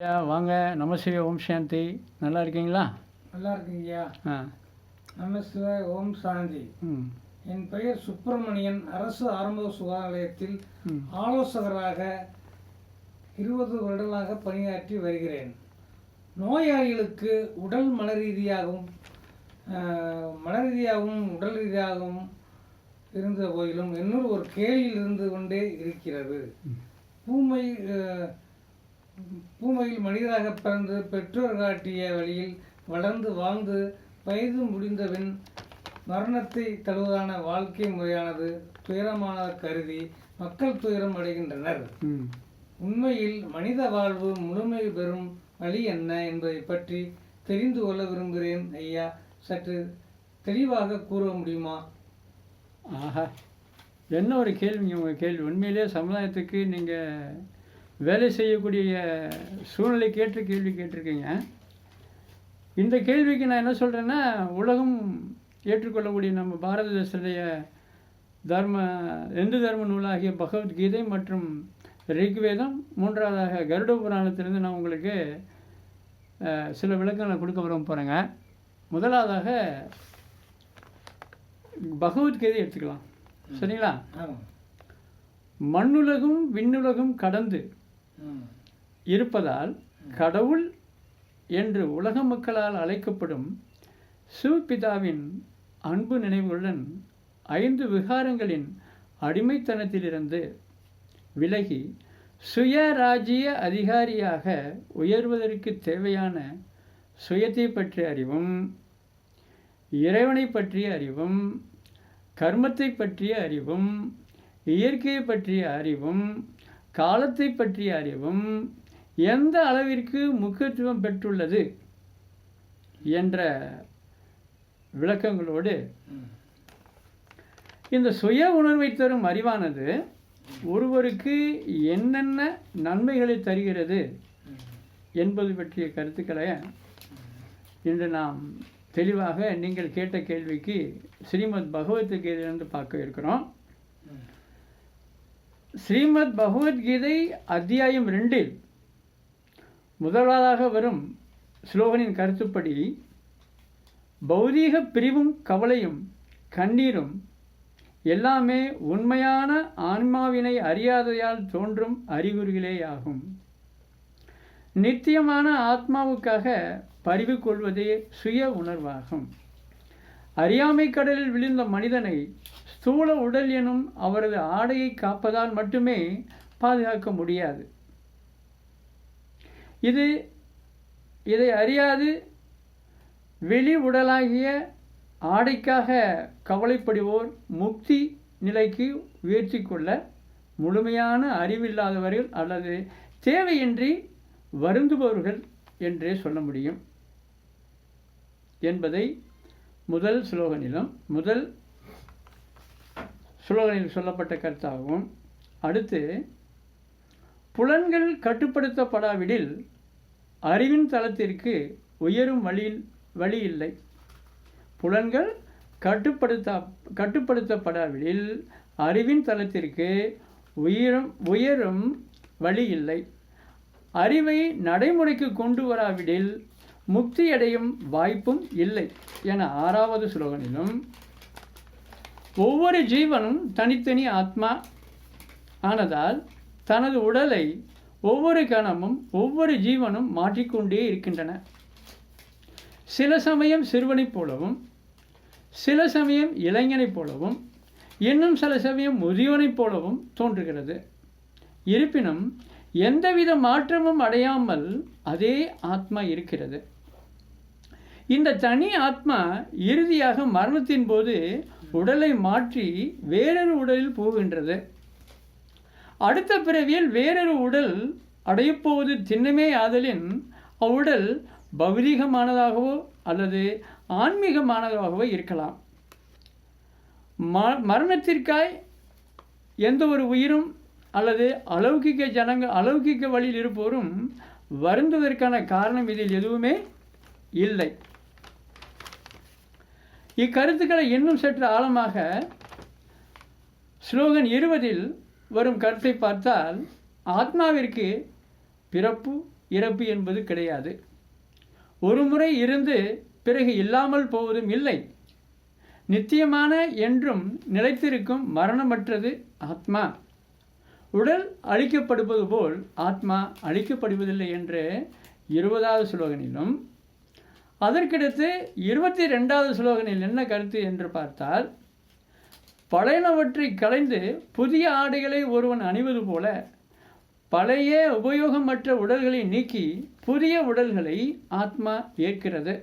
ஐயா வாங்க. நமசிவ ஓம் சாந்தி. நல்லா இருக்கீங்களா? நல்லா இருக்கீங்கய்யா ஆ. நமஸ்தே ஓம் சாந்தி. என் பெயர் சுப்பிரமணியன். அரசு ஆரம்ப சுகாதாரத்தில் ம். ஆலோசகராக இருபது வருடங்களாக பணியாற்றி வருகிறேன். நோயாளிகளுக்கு உடல் மன ரீதியாகவும் மன ரீதியாகவும் உடல் ரீதியாகவும் இருந்த போதிலும் இன்னொரு ஒரு கேள்வி இருந்து கொண்டே இருக்கிறது. பூமை பூமையில் மனிதராக பிறந்து பெற்றோர் காட்டிய வழியில் வளர்ந்து வாழ்ந்து வயது முடிந்தபின் மரணத்தை தழுவதான வாழ்க்கை முறையானது துயரமான கருதி மக்கள் துயரம் அடைகின்றனர். உண்மையில் மனித வாழ்வு முழுமை பெறும் வழி என்ன என்பதை பற்றி தெரிந்து கொள்ள விரும்புகிறேன் ஐயா. சற்று தெளிவாக கூற முடியுமா? ஆஹா. என்ன ஒரு கேள்விங்க உங்கள் கேள்வி? உண்மையிலே சமுதாயத்துக்கு நீங்கள் வேலை செய்யக்கூடிய சூழ்நிலை கேட்டு கேள்வி கேட்டிருக்கீங்க. இந்த கேள்விக்கு நான் என்ன சொல்கிறேன்னா உலகம் ஏற்றுக்கொள்ளக்கூடிய நம்ம பாரத தேசத்துடைய தர்ம இந்து தர்ம நூலாகிய பகவத்கீதை மற்றும் ரிக்வேதம் மூன்றாவதாக கருட புராணத்திலிருந்து நான் உங்களுக்கு சில விளக்கங்களை கொடுக்க விரும்ப போகிறேங்க முதலாவதாக பகவத்கீதை எடுத்துக்கலாம். சரிங்களா? மண்ணுலகும் விண்ணுலகும் கடந்து இருப்பதால் கடவுள் என்று உலக மக்களால் அழைக்கப்படும் சிவபிதாவின் அன்பு நினைவுகளுடன் ஐந்து விகாரங்களின் அடிமைத்தனத்திலிருந்து விலகி சுயராஜ்ய அதிகாரியாக உயர்வதற்கு தேவையான சுயத்தை பற்றிய அறிவும் இறைவனை பற்றிய அறிவும் கர்மத்தை பற்றிய அறிவும் இயற்கையை பற்றிய அறிவும் காலத்தை பற்றிய அறிவும் எந்த அளவிற்கு முக்கியத்துவம் பெற்றுள்ளது என்ற விளக்கங்களோடு இந்த சுய உணர்வை தரும் அறிவானது ஒருவருக்கு என்னென்ன நன்மைகளை தருகிறது என்பது பற்றிய கருத்துக்களை இன்று நாம் தெளிவாக நீங்கள் கேட்ட கேள்விக்கு ஸ்ரீமத் பகவத்கீதையிலிருந்து பார்க்க இருக்கிறோம். ஸ்ரீமத் பகவத்கீதை அத்தியாயம் ரெண்டில் முதலாவதாக வரும் ஸ்லோகனின் கருத்துப்படி பௌதீக பிரிவும் கவலையும் கண்ணீரும் எல்லாமே உண்மையான ஆன்மாவினை அறியாததால் தோன்றும் அறிகுறிகளேயாகும். நித்தியமான ஆத்மாவுக்காக பரிவு கொள்வதே சுய உணர்வாகும். அறியாமை கடலில் விழுந்த மனிதனை ஸ்தூல உடல் எனும் அவரது ஆடையை காப்பதால் மட்டுமே பாதுகாக்க முடியாது. இது இதை அறியாது வெளி உடலாகிய ஆடைக்காக கவலைப்படுவோர் முக்தி நிலைக்கு உயர்த்தி கொள்ள முழுமையான அறிவில்லாதவர்கள் அல்லது தேவையின்றி வருந்துபவர்கள் என்றே சொல்ல முடியும். என்பதை முதல் ஸ்லோகனிலும் முதல் ஸ்லோகனில் சொல்லப்பட்ட கருத்தாகும். அடுத்து புலன்கள் கட்டுப்படுத்தப்படாவிடில் அறிவின் தளத்திற்கு உயரும் வழியில் வழி இல்லை. புலன்கள் கட்டுப்படுத்த கட்டுப்படுத்தப்படாவிடில் அறிவின் தளத்திற்கு உயரும் உயரும் வழி இல்லை. அறிவை நடைமுறைக்கு கொண்டு வராவிடில் முக்தியடையும் வாய்ப்பும் இல்லை என ஆறாவது ஸ்லோகனிலும் ஒவ்வொரு ஜீவனும் தனித்தனி ஆத்மா ஆனதால் தனது உடலை ஒவ்வொரு கணமும் ஒவ்வொரு ஜீவனும் மாற்றிக்கொண்டே இருக்கின்றன. சில சமயம் சிறுவனைப் போலவும் சில சமயம் இளைஞனைப் போலவும் இன்னும் சில சமயம் முதியவனைப் போலவும் தோன்றுகிறது. இருப்பினும் எந்தவித மாற்றமும் அடையாமல் அதே ஆத்மா இருக்கிறது. இந்த தனி ஆத்மா இறுதியாக மரணத்தின் போது உடலை மாற்றி வேறொரு உடலில் போகின்றது. அடுத்த பிறவியில் வேறொரு உடல் அடையப்போவது திண்ணமே ஆதலின் அவ்வுடல் பௌதீகமானதாகவோ அல்லது ஆன்மீகமானதாகவோ இருக்கலாம். ம மரணத்திற்காய் எந்த ஒரு உயிரும் அல்லது அலௌகிக்க ஜனங்கள் அலௌகிக்க வழியில் இருப்போரும் வருந்துவதற்கான காரணம் இதில் எதுவுமே இல்லை. இக்கருத்துக்களை இன்னும் சற்று ஆழமாக ஸ்லோகன் இருபதில் வரும் கருத்தை பார்த்தால் ஆத்மாவிற்கு பிறப்பு இறப்பு என்பது கிடையாது. ஒரு முறை இருந்து பிறகு இல்லாமல் போவதும் இல்லை. நித்தியமான என்றும் நிலைத்திருக்கும் மரணமற்றது ஆத்மா. உடல் அழிக்கப்படுவது போல் ஆத்மா அழிக்கப்படுவதில்லை என்று இருபதாவது ஸ்லோகனிலும் அதற்கடுத்து இருபத்தி ரெண்டாவது ஸ்லோகனில் என்ன கருத்து என்று பார்த்தால் பழையனவற்றை களைந்து புதிய ஆடைகளை ஒருவன் அணிவது போல பழைய உபயோகமற்ற உடல்களை நீக்கி புதிய உடல்களை ஆத்மா ஏற்கிறது.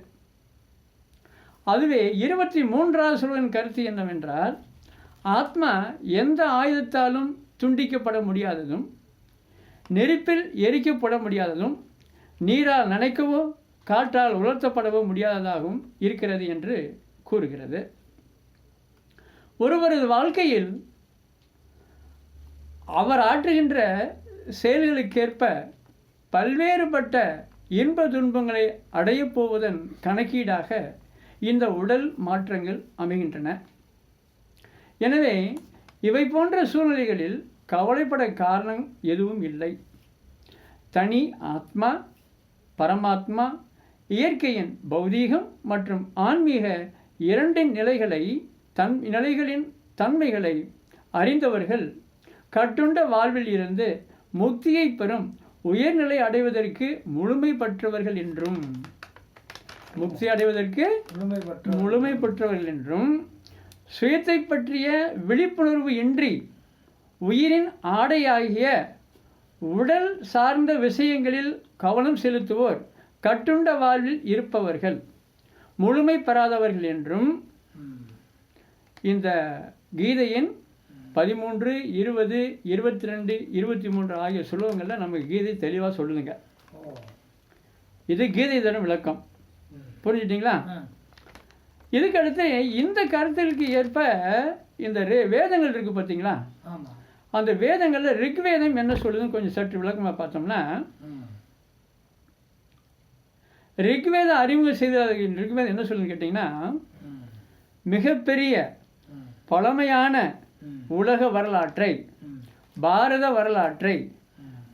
அதுவே இருபத்தி மூன்றாவது சொல்வன் கருத்து என்னவென்றால் ஆத்மா எந்த ஆயுதத்தாலும் துண்டிக்கப்பட முடியாததும் நெருப்பில் எரிக்கப்பட முடியாததும் நீரால் நனைக்கவோ காற்றால் உலர்த்தப்படவும் முடியாததாகவும் இருக்கிறது என்று கூறுகிறது. ஒருவரது வாழ்க்கையில் அவர் ஆற்றுகின்ற செயல்களுக்கேற்ப பல்வேறுபட்ட இன்ப துன்பங்களை அடையப் போவதன் கணக்கீடாக இந்த உடல் மாற்றங்கள் அமைகின்றன. எனவே இவை போன்ற சூழ்நிலைகளில் கவலைப்பட காரணம் எதுவும் இல்லை. தனி ஆத்மா பரமாத்மா இயற்கையின் பௌதீகம் மற்றும் ஆன்மீக இரண்டின் நிலைகளை தன் நிலைகளின் தன்மைகளை அறிந்தவர்கள். கட்டுண்ட வாழ்வில் இருந்து முக்தியை பெறும் உயர்நிலை அடைவதற்கு முழுமை பெற்றவர்கள் என்றும். முக்தி அடைவதற்கு முழுமை பெற்ற முழுமை பெற்றவர்கள் என்றும். சுயத்தை பற்றிய விழிப்புணர்வு இன்றி உயிரின் ஆடையாகிய உடல் சார்ந்த விஷயங்களில் கவனம் செலுத்துவோர். கட்டுண்ட வாழ்வில் இருப்பவர்கள் முழுமை பெறாதவர்கள் என்றும். இந்த கீதையின் பதிமூன்று இருபது இருபத்தி ரெண்டு இருபத்தி மூன்று ஆகிய சுலோகங்களில் நமக்கு கீதை தெளிவாக சொல்லுதுங்க இது கீதை தரும் விளக்கம். புரிஞ்சுட்டிங்களா ஆ. இதுக்கு அடுத்து இந்த கருத்திற்கு ஏற்ப இந்த ரே வேதங்கள் இருக்குது பார்த்தீங்களா அந்த வேதங்களில் ரிக்வேதம் என்ன சொல்லுதுன்னு கொஞ்சம் சற்று விளக்கமாக பார்த்தோம்னா. ரிக்வேத அறிமுகம் செய்த ரிக்வேதம் என்ன சொல்லுன்னு கேட்டிங்கன்னா. மிகப்பெரிய. பழமையான. உலக வரலாற்றை. பாரத வரலாற்றை.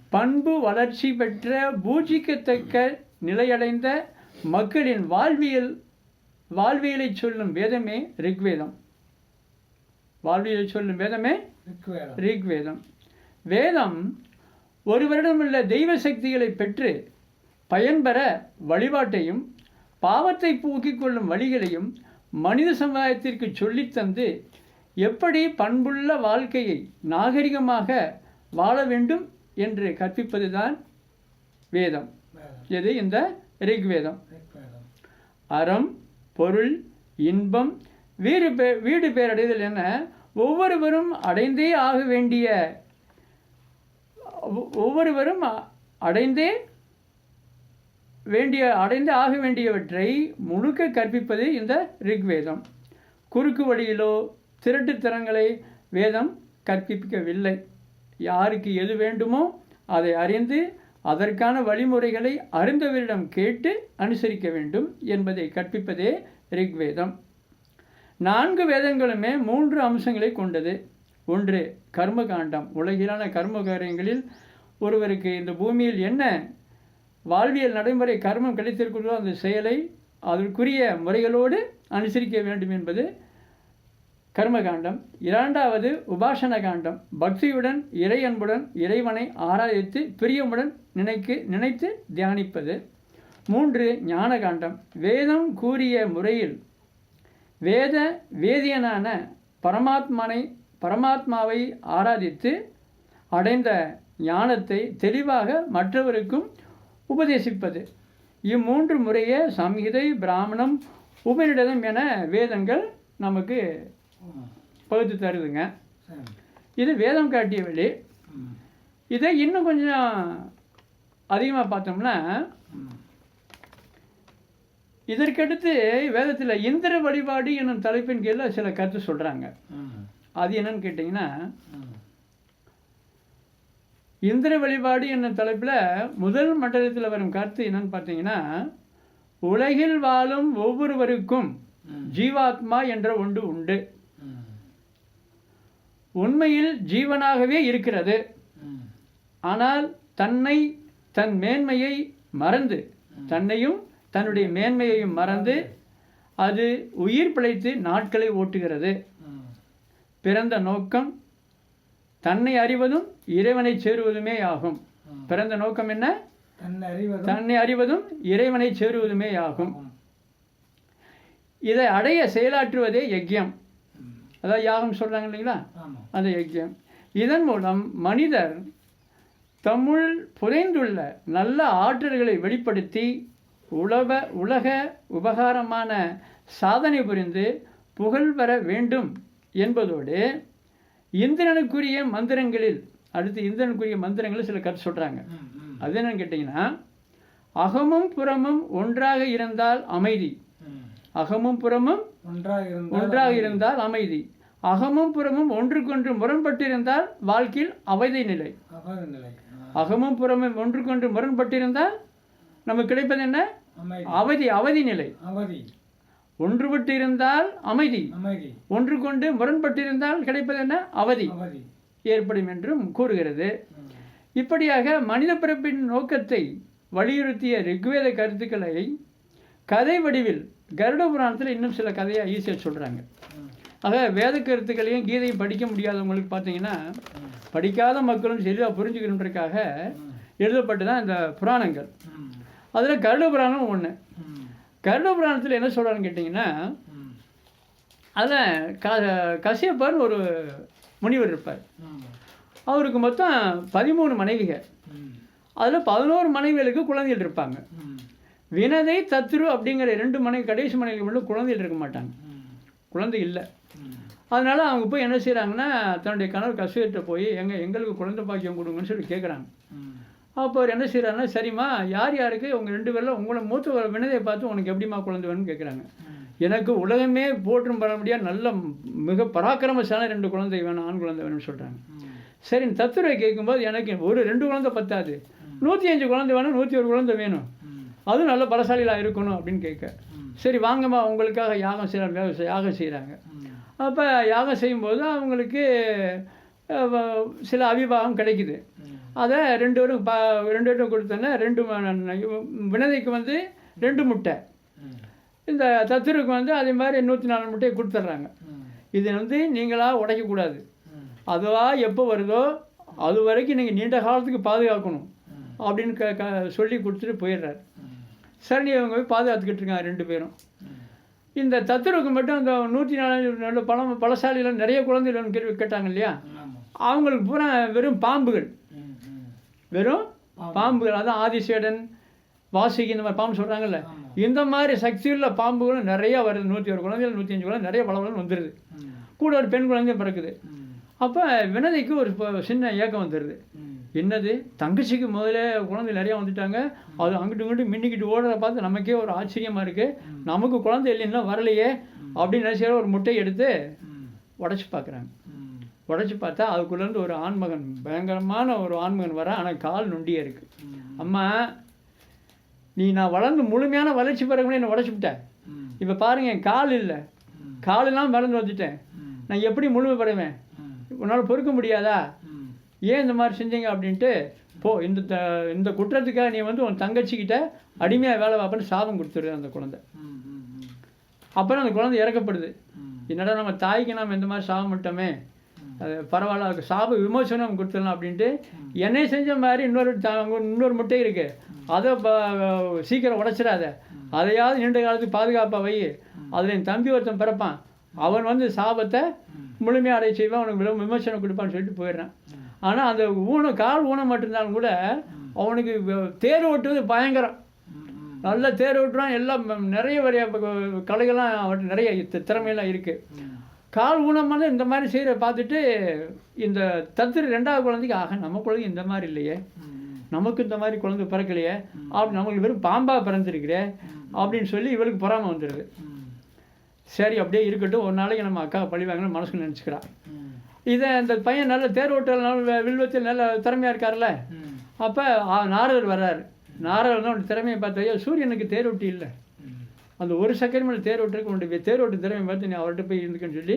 பண்பு வளர்ச்சி பெற்ற பூஜிக்கத்தக்க நிலையடைந்த மக்களின் வாழ்வியல் வாழ்வியலை சொல்லும் வேதமே ரிக்வேதம் வாழ்வியலை சொல்லும் வேதமே ரிக்வேதம். வேதம் ஒருவரிடமுள்ள தெய்வ சக்திகளை பெற்று பயன்பெற வழிபாட்டையும் பாவத்தை போக்கிக் கொள்ளும் வழிகளையும் மனித சமுதாயத்திற்கு சொல்லித் தந்து எப்படி பண்புள்ள வாழ்க்கையை நாகரிகமாக வாழ வேண்டும் என்று கற்பிப்பதுதான் வேதம் வேதம். எது இந்த ரிக்வேதம். அறம் பொருள் இன்பம் வீடு பே வீடு பேரடைதல் என ஒவ்வொருவரும் அடைந்தே ஆக வேண்டிய ஒவ்வொருவரும் அடைந்தே வேண்டிய அடைந்து ஆக வேண்டியவற்றை முழுக்க கற்பிப்பது இந்த ரிக்வேதம். குறுக்கு வழியிலோ திருட்டுத்தனங்களை வேதம் கற்பிக்கவில்லை. யாருக்கு எது வேண்டுமோ அதை அறிந்து அதற்கான வழிமுறைகளை அறிந்தவரிடம் கேட்டு அனுசரிக்க வேண்டும் என்பதை கற்பிப்பதே ரிக்வேதம். நான்கு வேதங்களுமே மூன்று அம்சங்களை கொண்டது. ஒன்று கர்மகாண்டம் உலகிலான கர்ம காரியங்களில் ஒருவருக்கு இந்த பூமியில் என்ன வாழ்வியல் நடைமுறை கர்மம் கிடைத்திருக்கிறதோ அந்த செயலை அதற்குரிய முறைகளோடு அனுசரிக்க வேண்டும் என்பது கர்மகாண்டம். இரண்டாவது உபாசன காண்டம். பக்தியுடன் இறை அன்புடன் இறைவனை ஆராதித்து பிரியமுடன் நினைக்கு நினைத்து தியானிப்பது. மூன்று ஞானகாண்டம் வேதம் கூறிய முறையில் வேத வேதியனான பரமாத்மனை பரமாத்மாவை ஆராதித்து அடைந்த ஞானத்தை தெளிவாக மற்றவருக்கும் உபதேசிப்பது இம்மூன்று முறையே சம்ஹிதை பிராமணம் உபநிடதம் என வேதங்கள் நமக்கு. பகுத்து தருதுங்க. இது வேதம் காட்டிய வழி. இதை இன்னும் கொஞ்சம் அதிகமாக பார்த்தோம்னா. இதற்கடுத்து வேதத்தில் இந்திர வழிபாடு என்னும் தலைப்பின் கீழே சில கருத்து சொல்கிறாங்க. அது என்னன்னு கேட்டிங்கன்னா. இந்திர வழிபாடு என்னும் தலைப்பில் முதல் மண்டலத்தில் வரும் கருத்து என்னன்னு பார்த்தீங்கன்னா உலகில் வாழும் ஒவ்வொருவருக்கும். ஜீவாத்மா என்ற ஒன்று உண்டு. உண்மையில் ஜீவனாகவே இருக்கிறது. ஆனால் தன்னை தன் மேன்மையை மறந்து தன்னையும் தன்னுடைய மேன்மையையும் மறந்து அது உயிர் பிழைத்து நாட்களை ஓட்டுகிறது. பிறந்த நோக்கம் தன்னை அறிவதும் இறைவனை சேருவதுமே ஆகும். பிறந்த நோக்கம் என்ன? தன்னை அறிவதும் தன்னை அறிவதும் இறைவனை சேருவதுமே ஆகும். இதை அடைய செயலாற்றுவதே யஜ்யம். அதாவது யாகம் சொல்றாங்க இல்லைங்களா? அந்த யஜ்யம். இதன் மூலம் மனிதர் தம்முள் புதைந்துள்ள நல்ல ஆற்றல்களை வெளிப்படுத்தி உலக உலக உபகாரமான சாதனை புரிந்து புகழ் பெற வேண்டும் என்பதோடு இந்திரனுக்குரிய மந்திரங்களில் அடுத்து இந்திரனுக்குரிய மந்திரங்களில் சில கருத்து சொல்கிறாங்க. அது என்னன்னு கேட்டிங்கன்னா அகமும் புறமும் ஒன்றாக இருந்தால் அமைதி. அகமும் புறமும் ஒன்றாக இருந்தால் அமைதி. அகமும் புறமும் ஒன்றுக்கொன்று முரண்பட்டிருந்தால் வாழ்க்கையில் அவதி நிலை. அகமும் புறமும் ஒன்றுக்கொன்று முரண்பட்டிருந்தால் நமக்கு கிடைப்பது என்ன? அவதி அவதி நிலை. அவதி. ஒன்றுபட்டு இருந்தால் அமைதி ஒன்று கொண்டு முரண்பட்டிருந்தால் கிடைப்பது என்ன அவதி ஏற்படும் என்றும் கூறுகிறது. இப்படியாக மனித பிறப்பின் நோக்கத்தை வலியுறுத்திய ரிக்வேத கருத்துக்களை கதை வடிவில் கருட புராணத்தில் இன்னும் சில கதையை ஈஸியாக சொல்கிறாங்க. ஆக வேத கருத்துக்களையும் கீதையும் படிக்க முடியாதவங்களுக்கு பார்த்தீங்கன்னா. படிக்காத மக்களும் சரியாக புரிஞ்சுக்கணுன்றதுக்காக ம். எழுதப்பட்டு தான் இந்த புராணங்கள். அதில் கருட புராணம் ஒன்று. கருட புராணத்தில் என்ன சொல்கிறான்னு கேட்டிங்கன்னா அதில் க கசியப்பர்னு ஒரு முனிவர் இருப்பார். அவருக்கு மொத்தம் பதிமூணு மனைவிகள். அதில் பதினோரு மனைவிகளுக்கு குழந்தைகள் இருப்பாங்க. வினதை தத்ரு அப்படிங்கிற ரெண்டு மனைவி கடைசி மனைவி மட்டும் குழந்தைகள் இருக்க மாட்டாங்க. குழந்தை இல்லை. அதனால் அவங்க போய் என்ன செய்கிறாங்கன்னா தன்னுடைய கணவர் கசுவிட்ட போய் எங்கள் எங்களுக்கு குழந்தை பாக்கியம் கொடுங்கன்னு சொல்லி கேட்குறாங்க அப்போ அவர் என்ன செய்கிறாருன்னா சரிம்மா யார் யாருக்கு? உங்க ரெண்டு பேரில் உங்களை மூத்த ஒரு வினதை பார்த்து உனக்கு எப்படிம்மா குழந்தை வேணும்னு கேட்குறாங்க எனக்கு உலகமே போற்றும் பெற நல்ல மிக பராக்கிரமசான ரெண்டு குழந்தை வேணும் ஆண் குழந்தை வேணும்னு சொல்கிறாங்க சரி தத்துரை கேட்கும்போது எனக்கு ஒரு ரெண்டு குழந்தை பத்தாது. நூற்றி அஞ்சு குழந்தை வேணும் நூற்றி ஒரு குழந்தை வேணும். அதுவும் நல்ல பலசாலிகளாக இருக்கணும் அப்படின்னு கேட்க. சரி வாங்கம்மா உங்களுக்காக யாகம் செய்கிறாங்க யாகம் செய்கிறாங்க அப்போ யாகம் செய்யும்போது அவங்களுக்கு சில அவிவாகம் கிடைக்குது. அதை ரெண்டு பேரும் பா ரெண்டு பேரும் கொடுத்தோன்னே ரெண்டு வினதைக்கு வந்து ரெண்டு முட்டை. இந்த தத்துருக்கு வந்து அதே மாதிரி நூற்றி நாலு முட்டையை கொடுத்துட்றாங்க. இது வந்து நீங்களாக உடைக்கக்கூடாது. அதுவாக எப்போ வருதோ அது வரைக்கும் நீங்கள் நீண்ட காலத்துக்கு பாதுகாக்கணும். அப்படின்னு க க சொல்லி கொடுத்துட்டு போயிடுறாரு ம். சரி அவங்க போய் பாதுகாத்துக்கிட்டு இருக்காங்க ரெண்டு பேரும். இந்த தத்துருக்கு மட்டும் அந்த நூற்றி நாலு நல்ல பழம் பலசாலியில் நிறைய குழந்தைகள் கேள்வி கேட்டாங்க இல்லையா. அவங்களுக்கு பூரா வெறும் பாம்புகள். வெறும் பாம்பு. பாம்புகள் அதான் ஆதிசேடன் வாசுகி இந்த மாதிரி பாம்பு சொல்கிறாங்கல்ல. இந்த மாதிரி சக்தியுள்ள பாம்புகளும் நிறைய வருது நூற்றி ஒரு குழந்தைகள் நூற்றி அஞ்சு குழந்தை நிறைய பழங்களும் வந்துடுது. கூட ஒரு பெண் குழந்தையும் பிறக்குது. அப்போ வினதைக்கு ஒரு சின்ன ஏக்கம் வந்துடுது. என்னது தங்கச்சிக்கு முதல்ல குழந்தை நிறையா வந்துட்டாங்க அது அங்கிட்டு இங்கிட்டு மின்னிக்கிட்டு ஓடுறத பார்த்து நமக்கே ஒரு ஆச்சரியமாக இருக்குது நமக்கு குழந்தை இல்லைன்னா வரலையே அப்படின்னு நினைச்ச ஒரு முட்டையை எடுத்து. உடச்சி பார்க்குறாங்க. உடச்சி பார்த்தா அதுக்குள்ளேருந்து ஒரு ஆண்மகன் பயங்கரமான ஒரு ஆண்மகன் வர ஆனால் கால் நொண்டியே இருக்குது. அம்மா நீ நான் வளர்ந்து முழுமையான வளர்ச்சி பிறகு என்னை உடச்சி விட்டேன். இப்போ பாருங்க என் கால் இல்லை. காலெல்லாம் மறந்து வந்துட்டேன். நான் எப்படி முழுமைப்படுவேன். உன்னால் பொறுக்க முடியாதா. ஏன் இந்த மாதிரி செஞ்சீங்க அப்படின்ட்டு போ இந்த த இந்த குற்றத்துக்காக நீ வந்து உன் தங்கச்சிக்கிட்ட அடிமையாக வேலை பார்ப்பேன்னு சாபம் கொடுத்துருது அந்த குழந்தை. அப்புறம் அந்த குழந்தை இறக்கப்படுது. என்னடா நம்ம தாய்க்கு நம்ம இந்த மாதிரி சாபம் விட்டோமே பரவாயில்ல அதுக்கு சாப விமோசனம் கொடுத்துடலாம் அப்படின்ட்டு என்னை செஞ்ச மாதிரி இன்னொரு இன்னொரு முட்டை இருக்கு. அதை ப- சீக்கிரம் உடைச்சிடாத. அதையாவது நீண்ட காலத்துக்கு பாதுகாப்பாக வை. அதில் என் தம்பி ஒருத்தன் பிறப்பான். அவன் வந்து சாபத்தை. முழுமையாக அடைய செய்வான் அவனுக்கு விம- விமோசனம் கொடுப்பான்னு சொல்லிட்டு போயிடுறான். ஆனால் அந்த ஊனம் கால் ஊனம் மட்டும்தான் கூட அவனுக்கு தேர் ஓட்டுவது பயங்கரம். நல்லா தேர் ஓட்டுறான் எல்லாம் நிறைய வரைய கலைகள்லாம் அவன் நிறைய திறமையெல்லாம் இருக்குது. கால் ஊனமான இந்த மாதிரி செய்கிற பார்த்துட்டு இந்த தத்திர ரெண்டாவது குழந்தைக்கு ஆக நம்ம குழந்தை இந்த மாதிரி இல்லையே. நமக்கு இந்த மாதிரி குழந்தை பிறக்கலையே அப்படி நமக்கு வெறும் பாம்பா பிறந்திருக்கிறே அப்படின்னு சொல்லி இவளுக்கு பொறாமை வந்துடுது. சரி அப்படியே இருக்கட்டும் ஒரு நாளைக்கு நம்ம அக்கா பழி வாங்கணும்னு மனசுக்கு நினச்சிக்கிறா ம். இதை இந்த பையன் நல்ல தேர் ஓட்டல் நல்ல வில்வத்தில் நல்ல திறமையாக இருக்கார்ல. அப்போ நாரதர் வர்றாரு நாரதர் தான் திறமையை பார்த்து சூரியனுக்கு தேர் ஓட்டி இல்லை. அந்த ஒரு செகண்ட் மேலே தேர் ஓட்டுறதுக்கு உன்னுடைய தேர் ஓட்டு திறமை பார்த்து நீ அவர்கிட்ட போய் இருந்துக்கன்னு சொல்லி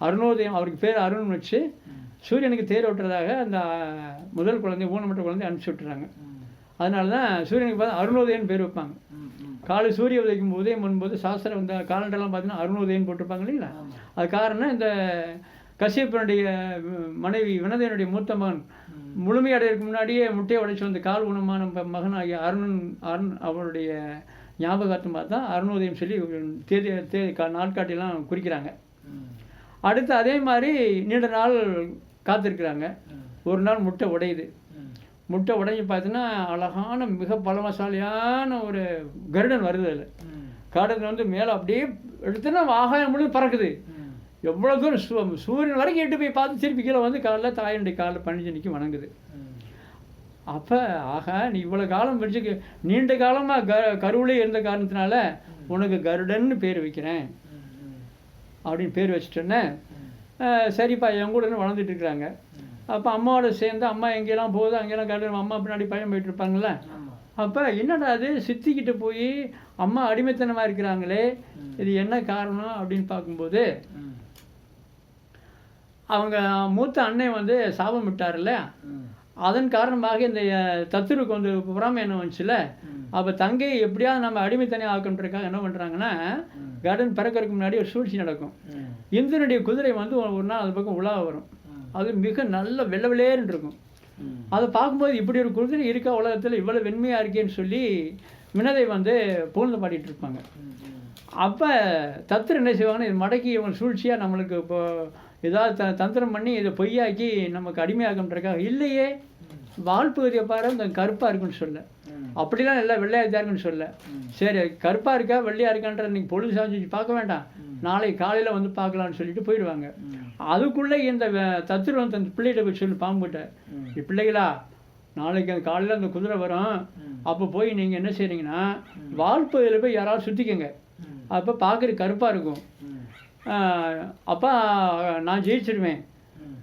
அருணோதயம் அவருக்கு பேர் அருண் வச்சு சூரியனுக்கு தேர் ஓட்டுறதாக அந்த முதல் குழந்தை ஊனமற்ற குழந்தை அனுப்பிச்சி விட்டுறாங்க. அதனால தான் சூரியனுக்கு பார்த்தா அருணோதயம்னு பேர் வைப்பாங்க. காலை சூரிய உதயம் உதயம் பண்ணும்போது சாஸ்திரம் இந்த காலண்டர்லாம் பார்த்தீங்கன்னா அருணோதயம் போட்டிருப்பாங்க இல்லைங்களா. அது காரணம் இந்த கசியப்பனுடைய மனைவி வினதையனுடைய மூத்த மகன் ம். முழுமையடைறதுக்கு முன்னாடியே முட்டையை உடைச்சு வந்த கால் குணமான மகனாகிய அருணன் அருண் அவருடைய ஞாபகார்த்தமாக தான் அருணோதயம் சொல்லி தேதி தேதி நாட்காட்டிலாம் குறிக்கிறாங்க. அடுத்து அதே மாதிரி நீண்ட நாள் காத்திருக்கிறாங்க. ஒரு நாள் முட்டை உடையுது. முட்டை உடைஞ்சு பார்த்தீங்கன்னா அழகான மிக பலமசாலியான ஒரு கருடன் வருது அதில். கருடன் வந்து மேலே அப்படியே எடுத்துன்னா ஆகாயம் முழுது பறக்குது. எவ்வளோ தூரம் சூரியன் வரைக்கும் எட்டு போய் பார்த்து திருப்பி கீழே வந்து காலைல தாயனுடைய காலில் பணிஞ்சு நிற்க வணங்குது. அப்போ ஆகா நீ இவ்வளோ காலம் படிச்சு நீண்ட காலமாக க கருவிலே இருந்த காரணத்தினால உனக்கு கருடன்னு பேர் வைக்கிறேன். அப்படின்னு பேர் வச்சுட்டோன்னே சரிப்பா என் கூட வளர்ந்துட்டு இருக்கிறாங்க. அப்போ அம்மாவோட சேர்ந்து அம்மா எங்கெல்லாம் போகுது அங்கெல்லாம் கருடன் அம்மா பின்னாடி பையன் போயிட்டு இருப்பாங்கல்ல ஆமா. அப்போ என்னடா அது சித்திக்கிட்ட போய் அம்மா அடிமைத்தனமாக இருக்கிறாங்களே இது என்ன காரணம் அப்படின்னு பார்க்கும்போது. அவங்க மூத்த அண்ணன் வந்து சாபம் விட்டார்ல. அதன் காரணமாக இந்த தத்துருக்கு வந்து புறாமை என்ன வந்துச்சுல. அப்போ தங்கை எப்படியாவது நம்ம அடிமைத்தனம் ஆக்கன்றதுக்காக என்ன பண்ணுறாங்கன்னா. கார்டன் பிறக்கறதுக்கு முன்னாடி ஒரு சூழ்ச்சி நடக்கும் ம். இந்திரனுடைய குதிரை வந்து ஒரு நாள் அது பக்கம் உலா வரும். அது மிக நல்ல வெள்ளை வெள்ளேன்னு இருக்கும். அதை பார்க்கும்போது இப்படி ஒரு குதிரை இருக்கா உலகத்தில் இவ்வளோ வெண்மையாக இருக்கேன்னு சொல்லி வினதை வந்து புகழ்ந்து பாடிட்டு இருப்பாங்க. அப்போ தத்திர என்ன செய்வாங்கன்னா இது மடக்கி இவங்க சூழ்ச்சியாக நம்மளுக்கு இப்போ ஏதாவது த தந்திரம் பண்ணி இதை பொய்யாக்கி நமக்கு அடிமையாக்கன்றதுக்காக இல்லையே வால்பகுதியை பாரு இந்த கருப்பாக இருக்குன்னு சொல்ல. அப்படிலாம் இல்லை வெள்ளையாக தான் இருக்குன்னு சொல்ல. சரி கருப்பாக இருக்கா வெள்ளையாக இருக்கான்ற இன்னைக்கு பொழுது சாஞ்சி பார்க்க வேண்டாம் ம். நாளை காலையில் வந்து பார்க்கலாம்னு சொல்லிட்டு போயிடுவாங்க. அதுக்குள்ளே இந்த தத்துருவம் தன் பிள்ளைகிட்ட போய் சொல்லி பாம்புகிட்ட. "ஏய் பிள்ளைகளா நாளைக்கு அந்த காலையில் அந்த குதிரை வரும். அப்போ போய் நீங்கள் என்ன செய்றீங்கன்னா வால்பகுதியில் போய் யாராவது சுற்றிக்கங்க. அப்போ பார்க்குற கருப்பாக இருக்கும் அப்பா நான் ஜெயிச்சிடுவேன்.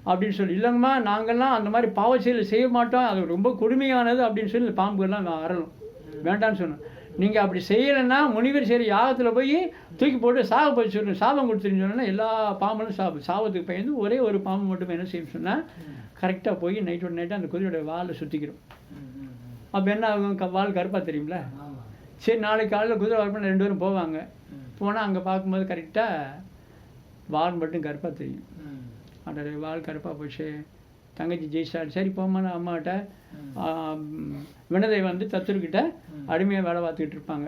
அப்படின்னு சொல்லி. இல்லைங்கம்மா நாங்கள்லாம் அந்த மாதிரி பாவ செயல் செய்ய மாட்டோம். அது ரொம்ப கொடுமையானது அப்படின்னு சொல்லி பாம்புகள்லாம் வரணும் வேண்டாம்னு சொன்னோம். நீங்கள் அப்படி செய்யலைன்னா முனிவர் சரி யாகத்தில் போய் தூக்கி போட்டு சாக போய் சொல்லணும் சாபம் கொடுத்துருன்னு சொன்னால் எல்லா பாம்பும் சாப்பு சாபத்துக்கு பயந்து ஒரே ஒரு பாம்பு மட்டும் என்ன செய்யும் சொன்னால் கரெக்டாக போய் நைட்டோட நைட்டு அந்த குதிரையோட வாலை சுற்றிக்கிறோம் அப்போ என்ன ஆகும்? க- வால் கருப்பாக தெரியும்ல? சரி நாளைக்கு காலையில் குதிரை வரப்போ ரெண்டு பேரும் போவாங்க. போனால் அங்கே பார்க்கும்போது கரெக்டாக வால் மட்டும் கருப்பாக தெரியும். ம். அட வால் கருப்பாக போச்சு. தங்கச்சி ஜெயிச்சாள். சரி போமான்னு அம்மாட்ட வினதை வந்து தத்துருக்கிட்ட அடிமையாக வேலை பார்த்துக்கிட்டு இருப்பாங்க.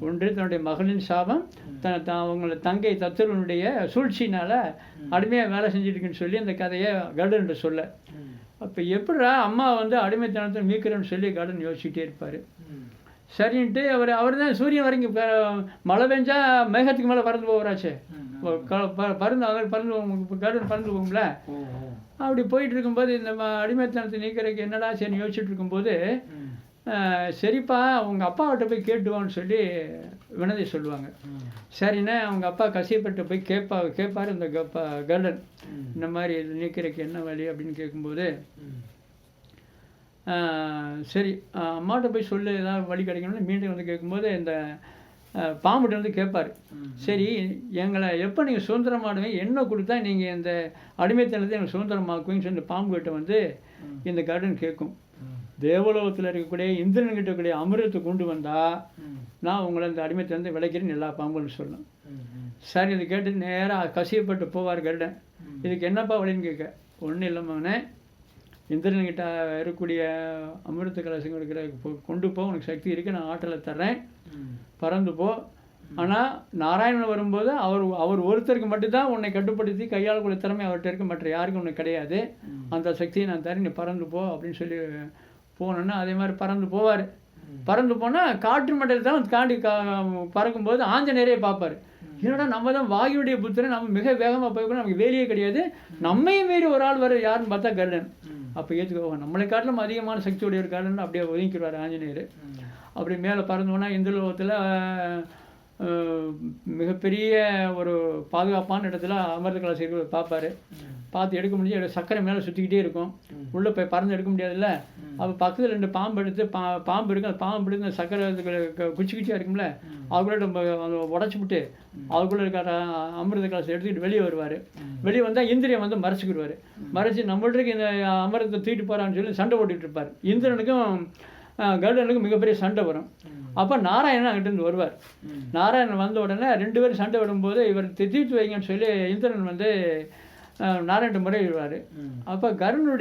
ஒன்று தன்னுடைய மகளின் சாபம் த த அவங்கள தங்கை தத்துருவனுடைய சூழ்ச்சினால அடிமையாக வேலை செஞ்சுட்டு இருக்குன்னு சொல்லி அந்த கதையை கருடன்ட்ட சொல்ல. அப்போ எப்படிடா அம்மா வந்து அடிமைத்தனத்தை மீட்கிறேன்னு சொல்லி கருடன் யோசிச்சுட்டே இருப்பார். சரின்ட்டு அவர் அவர் தான் சூரியன் வரைக்கும் மழை பெஞ்சா மேகத்துக்கு மேலே பறந்து போகிறாச்சே ம். க- ப- பறந்து அவர் பறந்து கருடன் பறந்து போகும்ல. அப்படி போயிட்டு இருக்கும்போது இந்த அடிமைத்தனத்தை நீக்கிறதுக்கு என்னடா சரி யோசிச்சுட்டு இருக்கும்போது சரிப்பா உங்கள் அப்பாவிட்ட போய் கேட்டுவான்னு சொல்லி வினதை சொல்லுவாங்க. சரிண்ணே அவங்க அப்பா கசியப்பட்டு போய் கேட்பா கேட்பார் இந்த கப்பா கருடன். இந்த மாதிரி இது நீக்கிறதுக்கு என்ன வழி அப்படின்னு கேட்கும்போது சரி அம்மாட்ட போய் சொல்லு ஏதாவது வழி கிடைக்கணும்னு மீண்டும் வந்து கேட்கும்போது இந்த பாம்புட்ட வந்து கேட்பார். சரி எங்களை எப்போ நீங்கள் சுதந்திரமாடுவீங்க என்ன கொடுத்தா நீங்கள் இந்த அடிமைத்தனத்தை எங்களை சுதந்திரமாக்குவீங்கன்னு சொல்லி பாம்பு கிட்ட வந்து. இந்த கருடன் கேட்கும். தேவலோகத்தில் இருக்கக்கூடிய இந்திரன் கிட்ட கூடிய அமிர்தத்தை கொண்டு வந்தால். நான் உங்களை இந்த அடிமைத்தனத்தை விளைக்கிறேன்னு எல்லா பாம்புன்னு சொல்லணும் ம். ம். சரி இது கேட்டு நேராக கசியப்பட்டு போவார் கருடன். இதுக்கு என்னப்பா வழின்னு கேட்க ஒன்றும் இல்லாமவனே இந்திரன்கிட்ட இருக்கக்கூடிய அமிர்த கலசம் இருக்கிற கொ- கொண்டு போ உனக்கு சக்தி இருக்குது நான் ஆற்றலை தர்றேன். பறந்து போ. ஆனால் நாராயணன் வரும்போது அவர் அவர் ஒருத்தருக்கு மட்டும்தான் உன்னை கட்டுப்படுத்தி கையாளக்கூடிய திறமை அவர்கிட்ட இருக்கு. மற்ற யாருக்கும் உனக்கு கிடையாது. அந்த சக்தியை நான் தரேன் நீ பறந்து போ அப்படின்னு சொல்லி போனோன்னா அதே மாதிரி பறந்து போவார். பறந்து போனால் காற்று மண்டலத்தை தான் தாண்டி கா பறக்கும்போது ஆஞ்சநேயரே பார்ப்பார். என்னடா நம்ம தான் வாயுடைய புத்திரன். நம்ம மிக வேகமாக போய்க்கணும் நமக்கு வேலையே கிடையாது. நம்மையும் மீறி ஒரு ஆள் வர யாருன்னு பார்த்தா கருடன். அப்போ ஏற்றுக்கோ நம்மளை காட்டிலும் அதிகமான சக்தியுடைய ஒரு கருடன் அப்படியே ஒதுங்கிடுவார் ஆஞ்சநேயர். அப்படி மேலே பறந்தோன்னா இந்திரலோகத்தில் மிகப்பெரிய ஒரு பாதுகாப்பான இடத்துல அமிர்த கலாசி பார்ப்பாரு. பார்த்து எடுக்க முடிஞ்சு சக்கரை மேலே சுற்றிக்கிட்டே இருக்கும். உள்ளே போய் பறந்து எடுக்க முடியாதுல்ல. அப்போ பக்கத்தில் ரெண்டு பாம்பு எடுத்து பா பாம்பு இருக்கு அந்த பாம்பு எடுத்து அந்த சக்கரை குச்சி குச்சியாக இருக்கும்ல. அதுக்குள்ளே நம்ம உடச்சி விட்டு அதுக்குள்ளே இருக்கிற அமிர்த கலாசை எடுத்துக்கிட்டு வெளியே வருவார். வெளியே வந்தால் இந்திரியன் வந்து மறைச்சிக்கிடுவார் மறைச்சி நம்மள்ட்ட இந்த அமிர்தத்தை தூக்கிட்டு போகிறான்னு சொல்லி சண்டை ஓட்டிகிட்டு இருப்பார் இந்திரனுக்கும் அஹ், கருடனுக்கு மிகப்பெரிய சண்டை வரும். அப்போ நாராயணன் அங்கிட்டிருந்து வருவார். நாராயணன் வந்த உடனே ரெண்டு பேரும் சண்டை விடும்போது இவர் தீர்த்து வைங்கன்னு சொல்லி இந்திரன் வந்து நாராயணன் முறையிடுவார். அப்போ கருடனுடைய